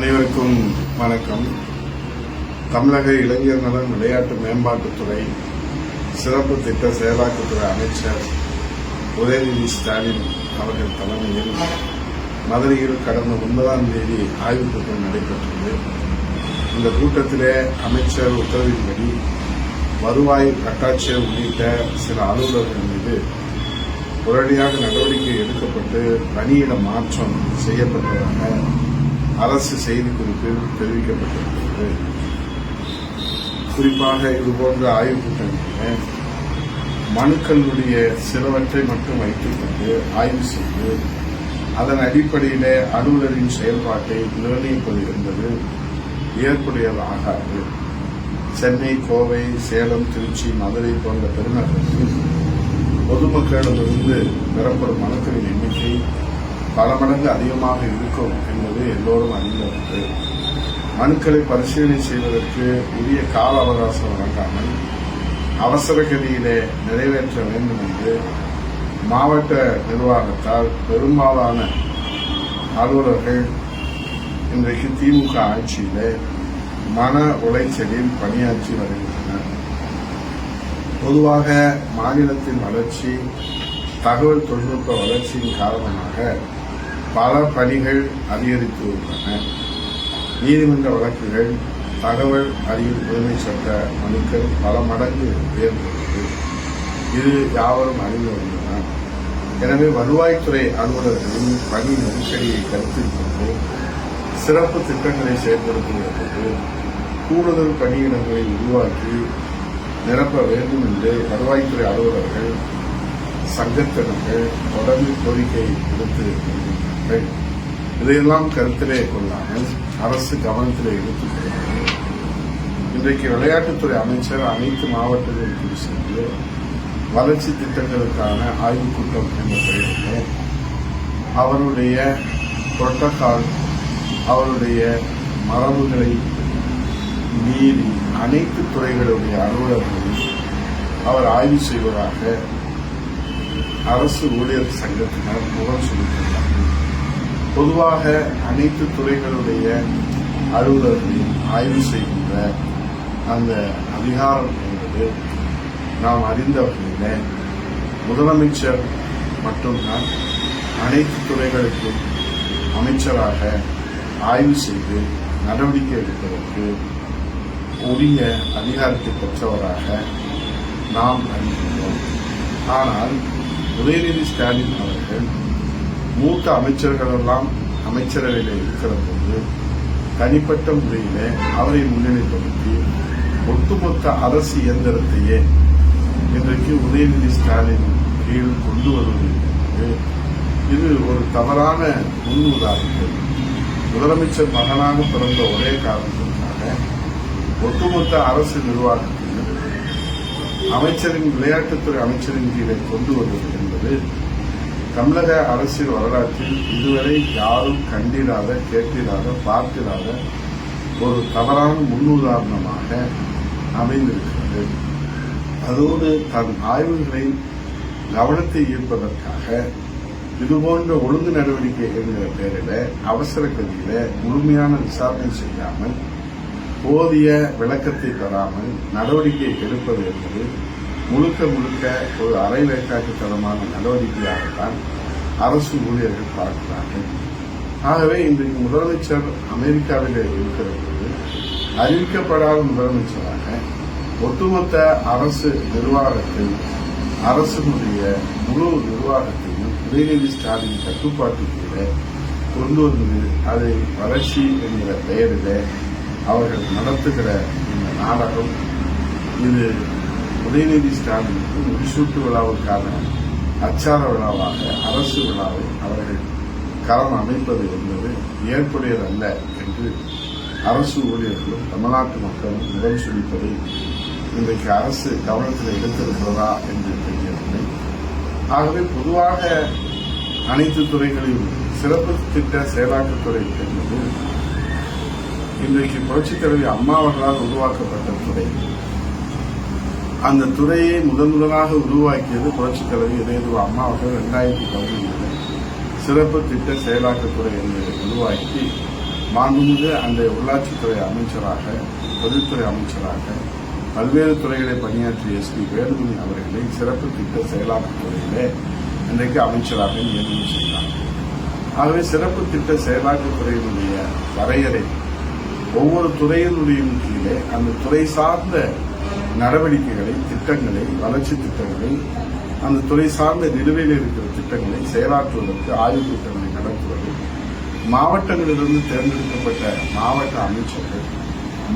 அனைவருக்கும் வணக்கம். தமிழக இளைஞர் நலன் விளையாட்டு மேம்பாட்டுத்துறை சிறப்பு திட்ட செயலாக்கத்துறை அமைச்சர் உதயநிதி ஸ்டாலின் அவர்கள் தலைமையில் மதுரையில் கடந்த ஒன்பதாம் தேதி ஆய்வுக் கூட்டம் நடைபெற்றது. இந்த கூட்டத்திலே அமைச்சர் உத்தரவின்படி வருவாய் கட்டாட்சியர் உள்ளிட்ட சில அலுவலர்கள் மீது உடனடியாக நடவடிக்கை எடுக்கப்பட்டு பணியிட மாற்றம் செய்யப்பட்டதாக அரசு செய்திக்குறிப்பில் தெரிவிக்கப்பட்டிருக்கிறது. குறிப்பாக இதுபோன்ற ஆய்வுக் கூட்டங்களில் மனுக்களுடைய சிலவற்றை மட்டும் வைத்துக்கொண்டு ஆய்வு செய்து அதன் அடிப்படையிலே அலுவலரின் செயல்பாட்டை நிர்ணயிப்பது என்பது ஏற்புடையதாகாது சென்னை கோவை சேலம் திருச்சி மதுரை போன்ற பெருநகரங்களில் பொதுமக்களிடமிருந்து பெறப்படும் மனுக்களின் எண்ணிக்கை பல மடங்கு அதிகமாக இருக்கும் என்பது எல்லோரும் அறிந்த ஒன்று. மனுக்களை பரிசீலனை செய்வதற்கு உரிய கால அவகாசம் வழங்காமல் அவசர கதியிலே நிறைவேற்ற வேண்டும் என்று மாவட்ட நிர்வாகத்தால் பெரும்பாலான அலுவலர்கள் இன்றைக்கு திமுக ஆட்சியிலே மன உளைச்சலில் பணியாற்றி வருகின்றனர். பொதுவாக மாநிலத்தின் வளர்ச்சி தகவல் தொழில்நுட்ப வளர்ச்சியின் காரணமாக பல பணிகள் அதிகரித்து உள்ளன. நீதிமன்ற வழக்குகள் தகவல் அறிவு உரிமை சட்ட மனுக்கள் பல மடங்கு உயர்ந்துள்ளது. இது யாவரும் அறிந்து வந்தன எனவே வருவாய்த்துறை அலுவலர்களின் பணி நெருக்கடியை கருத்தில் கொண்டு சிறப்பு திட்டங்களை செயல்படுத்துவதற்கு கூடுதல் பணியிடங்களை உருவாக்கி நிரப்ப வேண்டும் என்று வருவாய்த்துறை அலுவலர்கள் சங்கத்தினர்கள் தொடர்ந்து கோரிக்கை விடுத்து வருகின்றனர். இதையெல்லாம் கருத்திலே கொள்ளாமல் அரசு கவனத்திலே எடுத்துக் இன்றைக்கு விளையாட்டுத்துறை அமைச்சர் அனைத்து மாவட்டங்களுக்கு சென்று வளர்ச்சி திட்டங்களுக்கான ஆய்வுக் கூட்டம் என்ற பெயரில் அவருடைய புரோட்டோகால் அவருடைய மரபுகளை மீறி அனைத்து துறைகளுடைய அலுவலர்களையும் அவர் ஆய்வு செய்வதாக அரசு ஊழியர் சங்கத்தினர் முகம் சுமத்துள்ளார்கள் பொதுவாக அனைத்து துறைகளுடைய அலுவலர்களையும் ஆய்வு செய்கின்ற அந்த அதிகாரம் என்பது நாம் அறிந்த வகையில் முதலமைச்சர் மட்டும்தான் அனைத்து துறைகளுக்கும் அமைச்சராக ஆய்வு செய்து நடவடிக்கை எடுப்பதற்கு உரிய அதிகாரத்தை பெற்றவராக நாம் அறிகின்றோம். ஆனால் உதயநிதி ஸ்டாலின் அவர்கள் மூத்த அமைச்சர்கள் எல்லாம் அமைச்சரவையில் இருக்கிற போது தனிப்பட்ட முறையிலே அவரை முன்னிலைப்படுத்தி ஒட்டுமொத்த அரசு இயந்திரத்தையே இன்றைக்கு உதயநிதி ஸ்டாலின் கீழ் கொண்டு வருவது என்பது இது ஒரு தவறான முன்னுதாரணம் முதலமைச்சர் மகனாக பிறந்த ஒரே காரணத்திற்காக ஒட்டுமொத்த அரசு நிர்வாகத்தையும் அமைச்சரின் விளையாட்டுத்துறை அமைச்சரின் கீழே கொண்டு வருவது என்பது தமிழக அரசியல் வரலாற்றில் இதுவரை யாரும் கண்டிடாத கேட்டிராத பார்த்திடாத ஒரு தவறான முன்னுதாரணமாக அமைந்திருக்கிறது. அதோடு தன் ஆய்வுகளை கவனத்தை ஈர்ப்பதற்காக இதுபோன்ற ஒழுங்கு நடவடிக்கை என்கிற பெயரில் அவசர கதியில முழுமையான விசாரணை செய்யாமல் போதிய விளக்கத்தை தராமல் நடவடிக்கை எடுப்பது என்பது முழுக்க முழுக்க ஒரு அரை வேக்காட்டுத்தனமான நடவடிக்கையாகத்தான் அரசு ஊழியர்கள் பார்க்கிறார்கள். ஆகவே இன்றைக்கு முதலமைச்சர் அமெரிக்காவிலே இருக்கிற போது அறிவிக்கப்படாத முதலமைச்சராக ஒட்டுமொத்த அரசு நிர்வாகத்தில் அரசினுடைய முழு நிர்வாகத்தையும் உதயநிதி ஸ்டாலின் கட்டுப்பாட்டுக்குள்ளே கொண்டு வந்தது அதை வளர்ச்சி என்கிற பெயரில் அவர்கள் நடத்துகிற இந்த நாடகம் இது உதயநிதி ஸ்டாலினுக்கு முடிசூட்டு விழாவுக்கான அச்சார விழாவாக அரசு விழாவை அவர்கள் களம் அமைப்பது என்பது ஏற்புடையதல்ல என்று அரசு ஊழியர்களும் தமிழ்நாட்டு மக்களும் முகம் சொல்லிப்பதை இன்றைக்கு அரசு கவனத்தில் எடுத்திருக்கிறதா என்று தெரியவில்லை. ஆகவே பொதுவாக அனைத்து துறைகளிலும் சிறப்பு திட்ட செயலாக்கத்துறை என்பது இன்றைக்கு புரட்சித் தலைவி அம்மா அவர்களால் உருவாக்கப்பட்ட துறை. அந்த துறையை முதன் முதலாக உருவாக்கியது புரட்சித் தலைவி இதயது அம்மா அவர்கள் ரெண்டாயிரத்தி பதினொன்று சிறப்பு திட்ட செயலாக்கத்துறை என்பதை உருவாக்கி மாண்புமிகு அந்த உள்ளாட்சித்துறை அமைச்சராக தொழில்துறை அமைச்சராக பல்வேறு துறைகளை பணியாற்றிய எஸ் பி வேலுமணி அவர்களை சிறப்பு திட்ட செயலாக்கத்துறையிலே இன்றைக்கு அமைச்சராக நியமனம் செய்தார் ஆகவே சிறப்பு திட்ட செயலாக்கத்துறையினுடைய வரையறை ஒவ்வொரு துறையினுடைய கீழே அந்த துறை சார்ந்த நடவடிக்கைகளை திட்டங்களை வளர்ச்சி திட்டங்களை அந்த துறை சார்ந்த நிலுவையில் இருக்கிற திட்டங்களை செயலாற்றுவதற்கு ஆய்வுக் கூட்டங்களை நடத்துவது மாவட்டங்களிலிருந்து தேர்ந்தெடுக்கப்பட்ட மாவட்ட அமைச்சர்கள்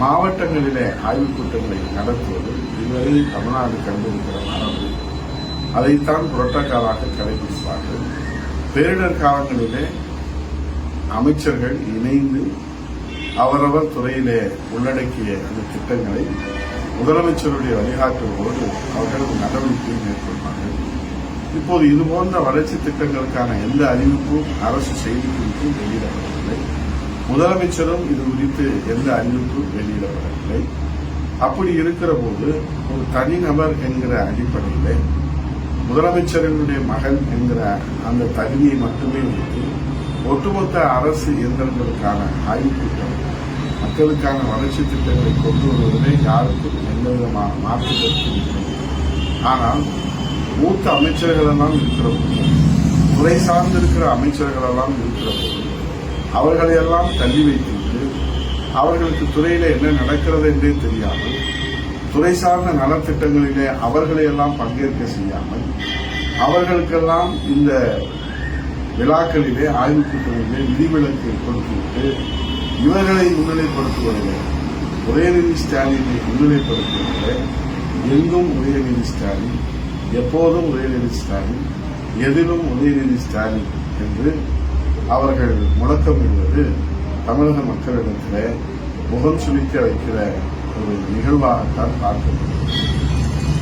மாவட்டங்களிலே ஆய்வுக் கூட்டங்களை நடத்துவது இதுவரை தமிழ்நாடு கண்டிருக்கிற மரபு அதைத்தான் புரோட்டோக்காலாக கடைபிடிப்பார்கள். பேரிடர் காலங்களிலே அமைச்சர்கள் இணைந்து அவரவர் துறையிலே உள்ளடக்கிய அந்த திட்டங்களை முதலமைச்சருடைய வழிகாட்டுவோடு அவர்களது நடவடிக்கையை மேற்கொள்வார்கள். இப்போது இதுபோன்ற வளர்ச்சி திட்டங்களுக்கான எந்த அறிவிப்பும் அரசு செய்தி குறிப்பும் வெளியிடப்படவில்லை. முதலமைச்சரும் இது குறித்து எந்த அறிவிப்பும் வெளியிடப்படவில்லை. அப்படி இருக்கிற போது ஒரு தனிநபர் என்கிற அடிப்படையில் முதலமைச்சரினுடைய மகன் என்கிற அந்த தகுதியை மட்டுமே வைத்து ஒட்டுமொத்த அரசு இயந்திரங்களுக்கான ஆய்வுக் கூட்டம் மக்களுக்கான வளர்ச்சி திட்டங்களை கொண்டு வருவதிலே யாருக்கும் எந்த விதமான மாற்று ஆனால் மூத்த அமைச்சர்கள் எல்லாம் இருக்கிற போது துறை சார்ந்திருக்கிற அமைச்சர்கள் எல்லாம் இருக்கிற போது அவர்களை எல்லாம் தள்ளி வைத்துவிட்டு அவர்களுக்கு துறையில என்ன நடக்கிறது என்றே தெரியாமல் துறை சார்ந்த நலத்திட்டங்களிலே அவர்களை எல்லாம் பங்கேற்க செய்யாமல் அவர்களுக்கெல்லாம் இந்த விழாக்களிலே ஆய்வு கூட்டங்களிலே விதிவிலக்கு கொடுத்துவிட்டு இவர்களை முன்னிலைப்படுத்துவதில்லை. உதயநிதி ஸ்டாலினை முன்னிலைப்படுத்துவதில்லை. எங்கும் உதயநிதி ஸ்டாலின் எப்போதும் உதயநிதி ஸ்டாலின் எதிலும் உதயநிதி ஸ்டாலின் என்று அவர்கள் முழக்கமிடுவது தமிழக மக்களிடத்தில் முகம் சுழிக்க வைக்கிற ஒரு நிகழ்வாகத்தான் பார்க்கப்படுகிறது.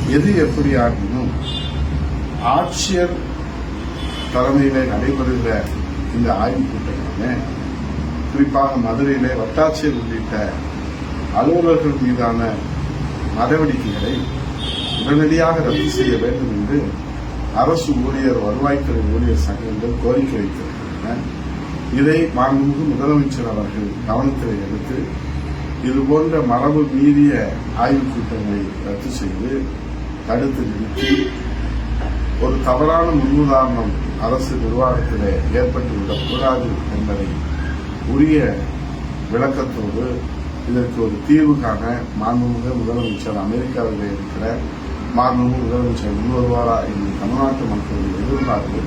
எது எப்படியாகினும் ஆட்சியர் தலைமையில் நடைபெறுகிற இந்த ஆய்வுக் கூட்டங்களுமே குறிப்பாக மதுரையிலே வட்டாட்சியர் உள்ளிட்ட அலுவலர்கள் மீதான நடவடிக்கைகளை உடனடியாக ரத்து செய்ய வேண்டும் என்று அரசு ஊழியர் வருவாய்த்துறை ஊழியர் சங்கங்கள் கோரிக்கை வைத்திருக்கின்றன. இதை மாண்புமிகு முதலமைச்சர் அவர்கள் கவனத்தில் எடுத்து இதுபோன்ற மரபு மீறிய ஆய்வுக் கூட்டங்களை ரத்து செய்து தடுத்து நிறுத்தி ஒரு தவறான முன்னுதாரணம் அரசு நிர்வாகத்தில் ஏற்பட்டுவிடக் கூடாது என்பதை உரிய விளக்கத்தோடு இதற்கு ஒரு தீர்வு காண மாண்புமிகு முதலமைச்சர் அமெரிக்காவில் இருக்கிற மாண்புமிகு முதலமைச்சர் முன்வருவாரா என்று தமிழ்நாட்டு மக்களுடைய எதிர்பார்ப்பு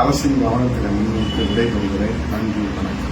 அரசின் கவனத்தில் முன்வைத்து விடைபெறுகிறேன். நன்றி வணக்கம்.